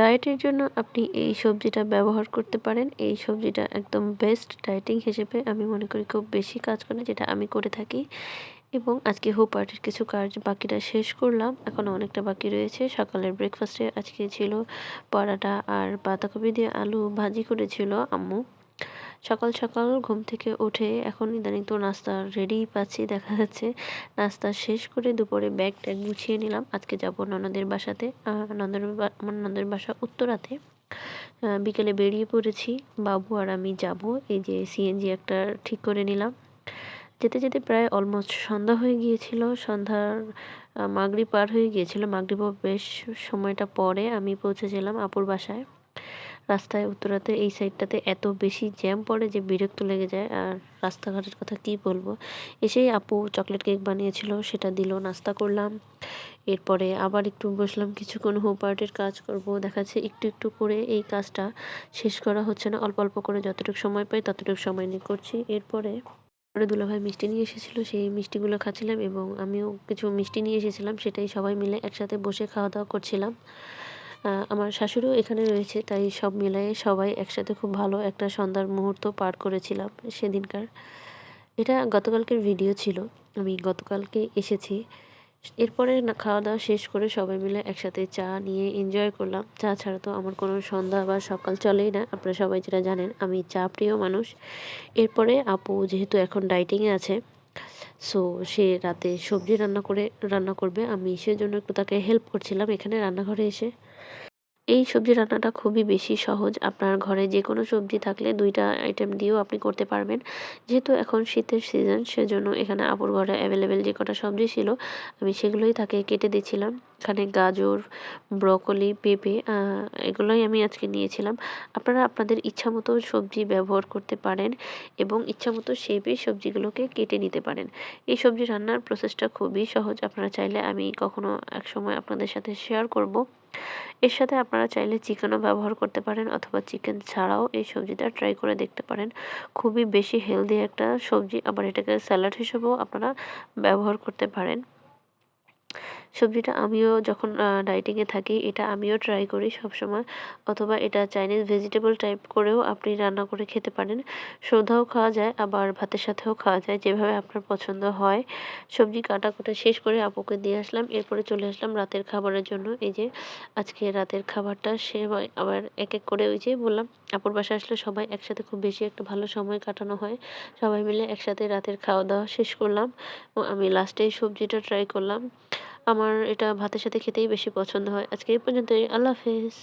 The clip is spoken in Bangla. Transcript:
ডায়েটের জন্য আপনি এই সবজিটা ব্যবহার করতে পারেন। এই সবজিটা একদম বেস্ট ডায়েটিং হিসেবে আমি মনে করি খুব বেশি কাজ করে যেটা আমি করে থাকি। এবং আজকে হো পার্টির কিছু কাজ বাকিটা শেষ করলাম। এখনও অনেকটা বাকি রয়েছে। সকালের ব্রেকফাস্টে আজকে ছিল পরাটা আর বাঁধাকপি দিয়ে আলু ভাজি করেছিল আম্মু। সকাল সকাল ঘুম থেকে উঠে এখন ইদানিং তো নাস্তা রেডি পাচ্ছি, দেখা যাচ্ছে নাস্তা শেষ করে দুপুরে ব্যাগ ট্যাগ গুছিয়ে নিলাম। আজকে যাব ননদের বাসাতে। নন্দের আমার নন্দের বাসা উত্তরাতে। বিকেলে বেরিয়ে পড়েছি। বাবু আর আমি যাব। এই যে সিএনজি একটা ঠিক করে নিলাম। যেতে যেতে প্রায় অলমোস্ট সন্ধ্যা হয়ে গিয়েছিল। সন্ধ্যার মাগরি পার হয়ে গিয়েছিল। মাগরিবও বেশ সময়টা পরে আমি পৌঁছেছিলাম আপুর বাসায়। রাস্তায় উত্তরাতে এই সাইডটাতে এত বেশি জ্যাম পড়ে যে বিরক্ত লেগে যায়। আর রাস্তাঘাটের কথা কি বলব? এসেই আপু চকলেট কেক বানিয়েছিল, সেটা দিল, নাস্তা করলাম। এরপরে আবার একটু বসলাম, কিছুক্ষণ হোম পার্টির কাজ করব। দেখাচ্ছে একটু একটু করে এই কাজটা শেষ করা হচ্ছে না। অল্প অল্প করে যতটুকু সময় পাই ততটুকু সময় নিয়ে করছি। এরপরে পরে দুলাভাই মিষ্টি নিয়ে এসেছিল, সেই মিষ্টিগুলো খাচ্ছিলাম এবং আমিও কিছু মিষ্টি নিয়ে এসেছিলাম, সেটাই সবাই মিলে একসাথে বসে খাওয়া দাওয়া করছিলাম। আমার শাশুড়িও এখানে রয়েছে, তাই সব মিলাই সবাই একসাথে খুব ভালো একটা সন্ধ্যার মুহূর্ত পার করেছিলাম সেদিনকার। এটা গতকালকের ভিডিও ছিল, আমি গতকালকে এসেছি। এরপরে খাওয়া দাওয়া শেষ করে সবাই মিলে একসাথে চা নিয়ে এনজয় করলাম। চা ছাড়া তো আমার কোনো সন্ধ্যা বা সকাল চলেই না, আপনারা সবাই যেটা জানেন, আমি চা প্রিয় মানুষ। এরপরে আপু যেহেতু এখন ডাইটিংয়ে আছে সো সে রাতে সবজি রান্না করে, রান্না করবে। আমি সেজন্য একটু তাকে হেল্প করছিলাম এখানে রান্নাঘরে এসে। এই সবজি রান্নাটা খুবই বেশি সহজ। আপনার ঘরে যে কোনো সবজি থাকলে দুইটা আইটেম দিয়েও আপনি করতে পারবেন। যেহেতু এখন শীতের সিজন সেজন্য এখানে আপুর ঘরে অ্যাভেলেবেল যে কটা সবজি ছিল, আমি সেগুলোই তাকে কেটে দিচ্ছিলাম। এখানে গাজর, ব্রকলি, পেঁপে এগুলোই আমি আজকে নিয়েছিলাম। আপনারা আপনাদের ইচ্ছা মতো সবজি ব্যবহার করতে পারেন এবং ইচ্ছা মতো শেপে সবজিগুলোকে কেটে নিতে পারেন। এই সবজি রান্নার প্রসেসটা খুবই সহজ। আপনারা চাইলে আমি কখনো এক সময় আপনাদের সাথে শেয়ার করব। এর সাথে আপনারা চাইলে চিকেনও ব্যবহার করতে পারেন অথবা চিকেন ছাড়াও এই সবজিটা ট্রাই করে দেখতে পারেন। খুবই বেশি হেলদি একটা সবজি। আবার এটাকে স্যালাড হিসেবেও আপনারা ব্যবহার করতে পারেন। সবজিটা আমিও যখন ডাইটিংয়ে থাকি, এটা আমিও ট্রাই করি সবসময়। অথবা এটা চাইনিজ ভেজিটেবল টাইপ করেও আপনি রান্না করে খেতে পারেন। সৌধাও খাওয়া যায়, আবার ভাতের সাথেও খাওয়া যায়, যেভাবে আপনার পছন্দ হয়। সবজি কাটা কুটা শেষ করে আপুকে দিয়ে আসলাম, এরপরে চলে আসলাম রাতের খাবারের জন্য। এই যে, আজকে রাতের খাবারটা সে আবার এক এক করে ওই যে বললাম, আপুর বাসা আসলে সবাই একসাথে খুব বেশি একটা ভালো সময় কাটানো হয়। সবাই মিলে একসাথে রাতের খাওয়া দাওয়া শেষ করলাম। আমি লাস্টে সবজিটা ট্রাই করলাম। আমার এটা ভাতের সাথে খেতেই বেশি পছন্দ হয়। আজকে এই পর্যন্তই। আল্লাহ হাফেজ।